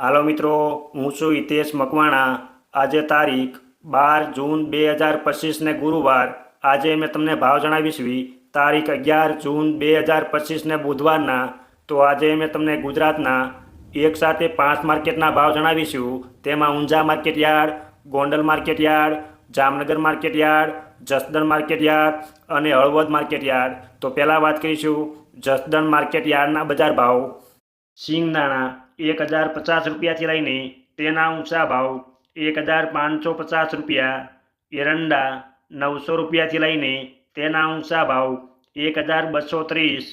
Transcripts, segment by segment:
હાલો મિત્રો, હું છું હિતેશ મકવાણા. આજે તારીખ બાર જૂન બે હજાર પચીસને ગુરુવાર. આજે મેં તમને ભાવ જણાવીશ તારીખ અગિયાર જૂન બે હજાર પચીસને બુધવારના. તો આજે મેં તમને ગુજરાતના એક સાથે પાંચ માર્કેટના ભાવ જણાવીશું તેમાં Unjha market yard, Gondal market yard, Jamnagar market yard, Jasdan market yard અને હળવદ માર્કેટ યાર્ડ. તો પહેલાં વાત કરીશું જસદણ માર્કેટ યાર્ડના બજાર ભાવ. સિંગદાણા એક હજાર પચાસ રૂપિયાથી લઈને તેના ઊંચા ભાવ એક હજાર પાંચસો પચાસ રૂપિયા, એરંડા નવસો રૂપિયાથી લઈને તેના ઊંચા ભાવ એક હજાર બસો ત્રીસ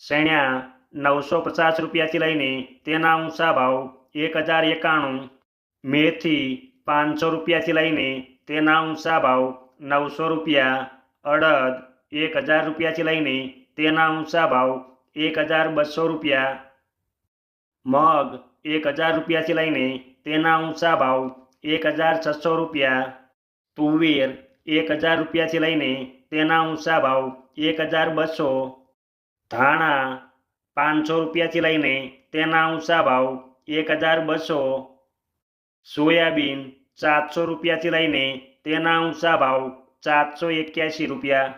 શેણ્યા નવસો પચાસ રૂપિયાથી લઈને તેના ઊંચા ભાવ એક હજાર એકાણું, મેથી પાંચસો રૂપિયાથી લઈને તેના ઊંચા ભાવ નવસો રૂપિયા, અડદ એક હજાર રૂપિયાથી લઈને તેના ઊંચા ભાવ એક હજાર બસો રૂપિયા મગ એક હજાર રૂપિયાથી લઈને તેના ઊંચા ભાવ એક હજાર છસો રૂપિયા. તુવેર એક હજાર રૂપિયાથી લઈને તેના ઊંચા ભાવ એક હજાર બસો. ધાણા પાંચસો રૂપિયાથી લઈને તેના ઊંચા ભાવ એક હજાર બસો. સોયાબીન સાતસો રૂપિયાથી લઈને તેના ઊંચા ભાવ સાતસો એક્યાસી રૂપિયા.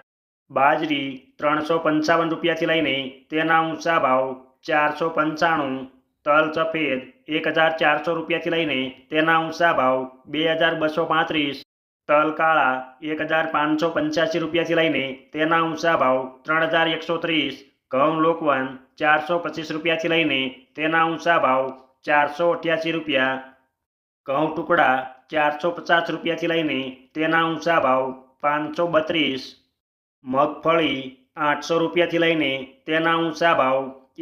બાજરી ત્રણસો પંચાવન રૂપિયાથી લઈને તેના ઊંચા ભાવ ચારસો પંચાણું. તલ સફેદ એક હજાર ચારસો રૂપિયાથી લઈને તેના ઊંચા ભાવ બે હજાર બસો પાંત્રીસ. તલ કાળા એક હજાર પાંચસો પંચ્યાસી રૂપિયાથી લઈને તેના ઊંચા ભાવ ત્રણ હજાર એકસો ત્રીસ. ઘઉં લોકવન ચારસો પચીસ રૂપિયાથી લઈને તેના ઊંચા ભાવ ચારસો અઠ્યાસી રૂપિયા. ઘઉં ટુકડા ચારસો પચાસ રૂપિયાથી લઈને તેના ઊંચા ભાવ પાંચસો બત્રીસ. મગફળી આઠસો રૂપિયાથી લઈને તેના ઊંચા ભાવ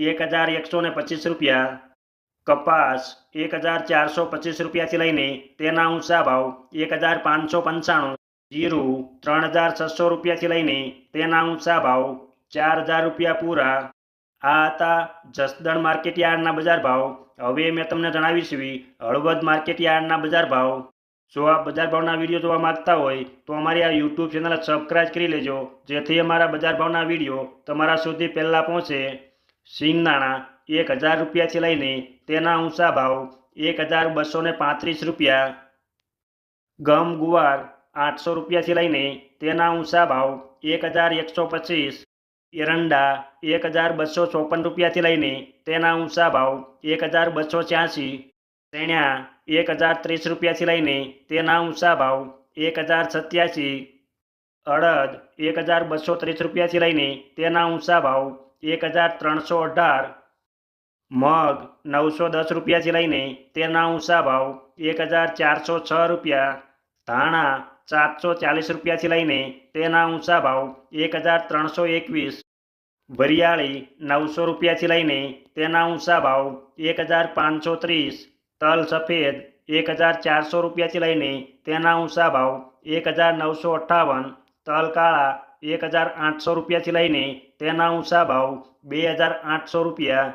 એક હજાર એકસો ને પચીસ રૂપિયા. કપાસ એક હજાર ચારસો પચીસ રૂપિયાથી લઈને તેના ઊંચા ભાવ એક હજાર પાંચસો પંચાણું, જીરું ત્રણ હજાર છસો રૂપિયાથી લઈને તેના ઊંચા ભાવ ચાર હજાર રૂપિયા પૂરા. આ હતા જસદણ માર્કેટ યાર્ડના બજાર ભાવ. હવે મેં તમને જણાવીશું હળવદ માર્કેટ યાર્ડના બજાર ભાવ. જો આપ બજાર ભાવના વીડિયો જોવા માંગતા હોય તો અમારી આ યુટ્યુબ ચેનલ સબસ્ક્રાઈબ કરી લેજો, જેથી અમારા બજાર ભાવના વીડિયો તમારા સુધી પહેલાં પહોંચે. સિંગદાણા એક હજાર રૂપિયાથી લઈને તેના ઊંચા ભાવ એક હજાર બસો પાંત્રીસ રૂપિયા. ગમ ગુવાર આઠસો રૂપિયાથી લઈને તેના ઊંચા ભાવ એક હજાર એકસો પચીસ. એરંડા એક હજાર બસો ચોપન રૂપિયાથી લઈને તેના ઊંચા ભાવ એક હજાર બસો છ્યાસી. ચણ્યા એક હજાર ત્રીસ રૂપિયાથી લઈને તેના ઊંચા ભાવ એક હજાર સત્યાસી. અડદ એક હજાર બસો ત્રીસ રૂપિયાથી લઈને તેના ઊંચા ભાવ એક હજાર ત્રણસો અઢાર. મગ નવસો દસ રૂપિયાથી લઈને તેના ઊંચા ભાવ એક હજાર ચારસો છ રૂપિયા ધાણા સાતસો ચાલીસ રૂપિયાથી લઈને તેના ઊંચા ભાવ એક હજાર ત્રણસો એકવીસ વરિયાળી નવસો રૂપિયાથી લઈને તેના ઊંચા ભાવ એક હજાર પાંચસો ત્રીસ તલ સફેદ એક હજાર ચારસો રૂપિયાથી લઈને તેના ઊંચા ભાવ એક હજાર નવસો અઠ્ઠાવન તલ કાળા એક હજાર આઠસો રૂપિયાથી લઈને તેના ઊંચા ભાવ બે હજાર આઠસો રૂપિયા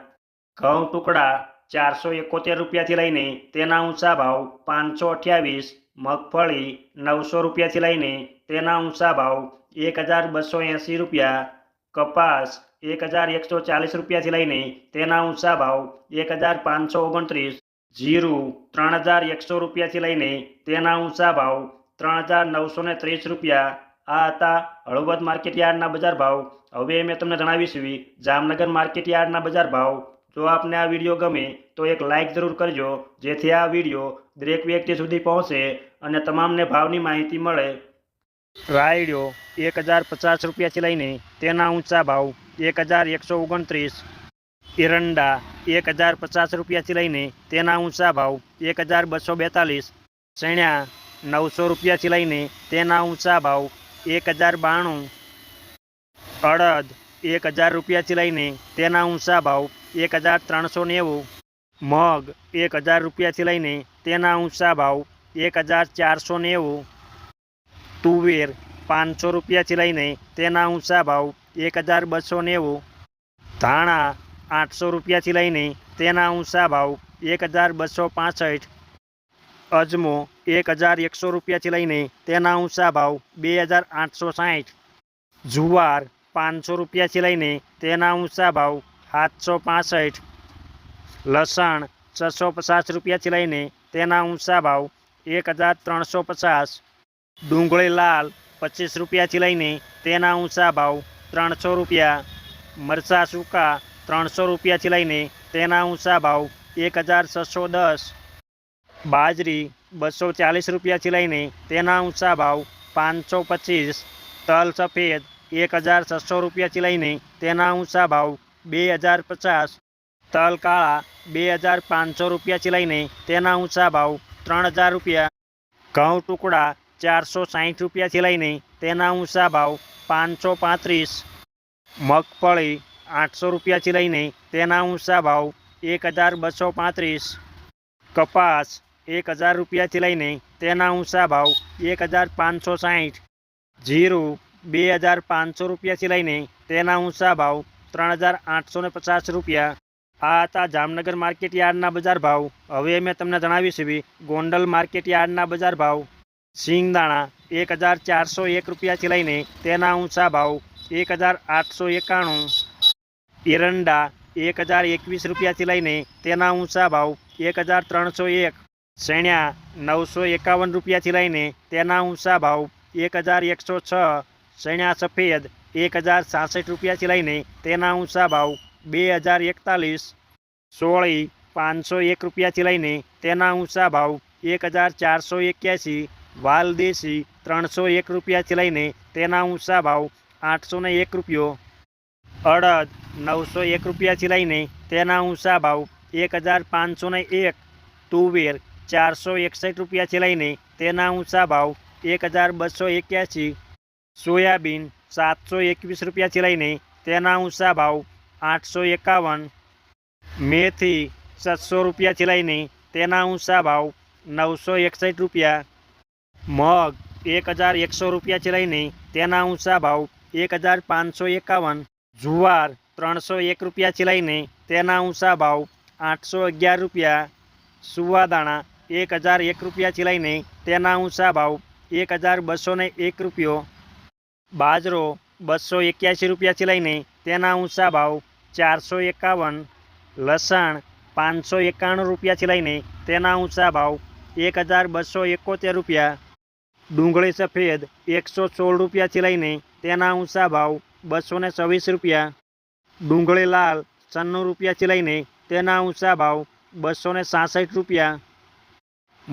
ઘઉં ટુકડા ચારસો એકોતેર રૂપિયાથી લઈને તેના ઊંચા ભાવ પાંચસો અઠ્યાવીસ, મગફળી નવસો રૂપિયાથી લઈને તેના ઊંચા ભાવ એક હજાર બસો એંસી રૂપિયા, કપાસ એક હજાર એકસો ચાલીસ રૂપિયાથી લઈને તેના ઊંચા ભાવ એક હજાર પાંચસો ઓગણત્રીસ, જીરું ત્રણ હજાર એકસો રૂપિયાથી લઈને તેના ઊંચા ભાવ ત્રણ હજાર નવસો ને ત્રીસ રૂપિયા. આ હતા હળવદ માર્કેટ યાર્ડના બજાર ભાવ. હવે મેં તમને જણાવીશ જામનગર માર્કેટ યાર્ડના બજાર ભાવ. જો આપને આ વીડિયો ગમે, તો એક લાઇક જરૂર કરજો, જેથી આ વીડિયો દરેક વ્યક્તિ સુધી પહોંચે અને તમામને ભાવની માહિતી મળે. રાયડો એક હજાર પચાસ રૂપિયાથી લઈને તેના ઊંચા ભાવ એક હજાર એકસો ઓગણત્રીસ. એરંડા એક હજાર પચાસ રૂપિયાથી લઈને તેના ઊંચા ભાવ એક હજાર બસો બેતાલીસ. ચણ્યા નવસો રૂપિયાથી લઈને તેના ઊંચા ભાવ એક હજાર બાણું. અડદ એક હજાર રૂપિયાથી લઈને તેના ઊંચા ભાવ એક હજાર ત્રણસો નેવું. મગ એક હજાર રૂપિયાથી લઈને તેના ઊંચા ભાવ એક હજાર ચારસો નેવું. તુવેર પાંચસો રૂપિયાથી લઈને તેના ઊંચા ભાવ એક હજાર બસો નેવું. ધાણા આઠસો રૂપિયાથી લઈને તેના ઊંચા ભાવ એક હજાર બસો પાસઠ. અજમો એક હજાર એકસો રૂપિયાથી લઈને તેના ઊંચા ભાવ બે હજાર આઠસો સાઠ. જુવાર પાંચસો રૂપિયાથી લઈને તેના ઊંચા ભાવ સાતસો પાસઠ, લસણ છસો પચાસ રૂપિયાથી લઈને તેના ઊંચા ભાવ એક હજાર ત્રણસો પચાસ, ડુંગળી લાલ પચીસ રૂપિયાથી લઈને તેના ઊંચા ભાવ ત્રણસો રૂપિયા, મરચાં સૂકા ત્રણસો રૂપિયાથી લઈને તેના ઊંચા ભાવ એક હજાર છસો દસ, બાજરી બસો ચાલીસ રૂપિયાથી લઈને તેના ઊંચા ભાવ પાંચસો પચીસ, તલ સફેદ એક હજાર છસો રૂપિયાથી લઈને તેના ઊંચા ભાવ બે હજાર પચાસ તલ કાળા બે હજાર પાંચસો રૂપિયાથી લઈને તેના ઊંચા ભાવ ત્રણ હજાર રૂપિયા, ઘઉં ટુકડા ચારસો સાઠ રૂપિયાથી લઈને તેના ઊંચા ભાવ પાંચસો પાંત્રીસ, મગફળી આઠસો રૂપિયાથી લઈને તેના ઊંચા ભાવ એક હજાર બસો પાંત્રીસ, કપાસ એક હજાર રૂપિયાથી લઈને તેના ઊંચા ભાવ એક હજાર પાંચસો સાઠ જીરું બે હજાર પાંચસો રૂપિયાથી લઈને તેના ઊંચા ભાવ ત્રણ હજાર આઠસો ને પચાસ રૂપિયા. આ હતા જામનગર માર્કેટ યાર્ડના બજાર ભાવ. હવે મેં તમને જણાવી છે ગોંડલ માર્કેટ યાર્ડના બજાર ભાવ. સિંગદાણા એક હજાર ચારસો એક રૂપિયાથી લઈને તેના ઊંચા ભાવ એક હજાર આઠસો એકાણું. એરંડા એક હજાર એકવીસ રૂપિયાથી લઈને તેના ઊંચા ભાવ એક હજાર ત્રણસો એક. શેણ્યા નવસો એકાવન રૂપિયાથી લઈને તેના ઊંચા ભાવ એક હજાર એકસો છ. શેણ્યા સફેદ એક હજાર સાસઠ રૂપિયાથી લઈને તેના ઊંચા ભાવ બે હજાર એકતાલીસ, સોળી પાંચસો એક રૂપિયાથી લઈને તેના ઊંચા ભાવ એક હજાર ચારસો એક્યાસી વાલદેશી ત્રણસો એક રૂપિયાથી લઈને તેના ઊંચા ભાવ આઠસો એક રૂપિયો, અડદ નવસો એક રૂપિયાથી લઈને તેના ઊંચા ભાવ એક હજાર પાંચસો એક, તુવેર ચારસો એકસઠ રૂપિયાથી લઈને તેના ઊંચા ભાવ એક હજાર બસો એક્યાસી સોયાબીન સાતસો એકવીસ રૂપિયાથી લઈને તેના ઊંચા ભાવ આઠસો એકાવન. મેથી સાતસો રૂપિયાથી લઈને તેના ઊંચા ભાવ નવસો એકસઠ રૂપિયા. મગ એક હજાર એકસો રૂપિયાથી લઈને તેના ઊંચા ભાવ એક હજાર પાંચસો એકાવન. જુવાર ત્રણસો એક રૂપિયાથી લઈને તેના ઊંચા ભાવ આઠસો અગિયાર રૂપિયા. સુવાદાણા એક હજાર એક રૂપિયાથી લઈને તેના ઊંચા ભાવ એક હજાર બસો એક રૂપિયો. બાજરો બસો એક્યાસી રૂપિયાથી લઈને તેના ઊંચા ભાવ ચારસો એકાવન, લસણ પાંચસો એકાણું રૂપિયાથી લઈને તેના ઊંચા ભાવ એક હજાર બસો એકોતેર રૂપિયા. ડુંગળી સફેદ એકસો સોળ રૂપિયાથી લઈને તેના ઊંચા ભાવ બસો ને છવ્વીસ રૂપિયા. ડુંગળી લાલ છન્નું રૂપિયાથી લઈને તેના ઊંચા ભાવ બસો ને સાસઠ રૂપિયા.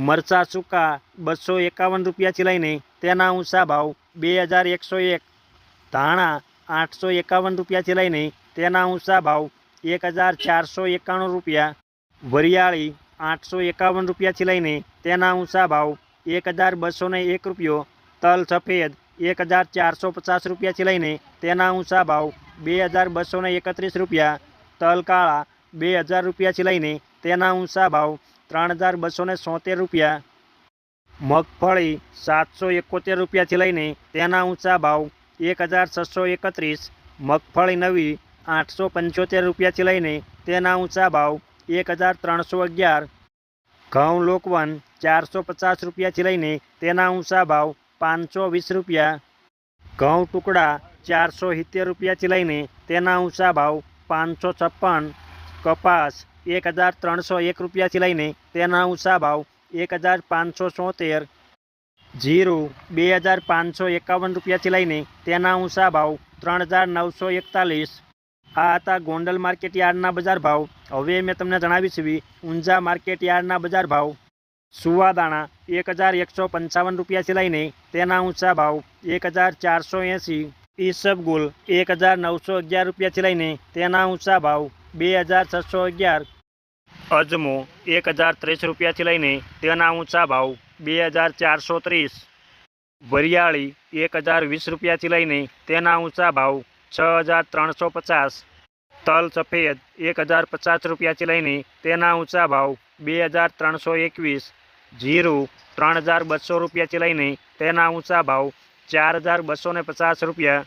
મરચાં સૂકા બસો એકાવન રૂપિયાથી લઈને તેના ઊંચા ભાવ બે હજાર એકસો એક. ધાણા આઠસો એકાવન રૂપિયાથી લઈને તેના ઊંચા ભાવ એક હજાર ચારસો એકાણું રૂપિયા. વરિયાળી આઠસો એકાવન રૂપિયાથી લઈને તેના ઊંચા ભાવ એક હજાર બસો ને એક રૂપિયો. તલ સફેદ એક હજાર ચારસો પચાસ રૂપિયાથી લઈને તેના ઊંચા ભાવ બે હજાર બસો એકત્રીસ રૂપિયા. તલ કાળા બે હજાર રૂપિયાથી લઈને તેના ઊંચા ભાવ ત્રણ હજાર બસો ને સોતેર રૂપિયા, મગફળી સાતસો એકોતેર રૂપિયાથી લઈને તેના ઊંચા ભાવ એક હજાર છસો એકત્રીસ, મગફળી નવી આઠસો પંચોતેર રૂપિયાથી લઈને તેના ઊંચા ભાવ એક હજાર ત્રણસો અગિયાર, ઘઉં લોકવન ચારસો પચાસ રૂપિયાથી લઈને તેના ઊંચા ભાવ પાંચસો વીસ રૂપિયા, ઘઉં ટુકડા ચારસો સિત્તેર રૂપિયાથી લઈને તેના ઊંચા ભાવ પાંચસો છપ્પન, કપાસ એક હજાર ત્રણસો એક રૂપિયાથી લઈને તેના ઊંચા ભાવ એક હજાર પાંચસો સોતેર જીરું બે હજાર પાંચસો એકાવન રૂપિયાથી લઈને તેના ઊંચા ભાવ ત્રણ હજાર નવસો એકતાલીસ. આ હતા ગોંડલ માર્કેટ યાર્ડના બજાર ભાવ. હવે મેં તમને જણાવી એવી ઊંઝા માર્કેટ યાર્ડના બજાર ભાવ. સુવાદાણા એક હજાર એકસો પંચાવન રૂપિયાથી લઈને તેના ઊંચા ભાવ એક હજાર ચારસો એંસી. ઈસબગુલ એક હજાર નવસો અગિયાર રૂપિયાથી લઈને તેના ઊંચા ભાવ બે હજાર છસો અગિયાર. અજમો એક હજાર ત્રીસ રૂપિયાથી લઈને તેના ઊંચા ભાવ બે હજાર ચારસો ત્રીસ. વરિયાળી એક હજાર વીસ રૂપિયાથી લઈને તેના ઊંચા ભાવ છ હજાર ત્રણસો પચાસ. તલ સફેદ એક હજાર પચાસ રૂપિયાથી લઈને તેના ઊંચા ભાવ બે હજાર ત્રણસો એકવીસ. જીરું ત્રણ હજાર બસો રૂપિયાથી લઈને તેના ઊંચા ભાવ ચાર હજાર બસો ને પચાસ રૂપિયા.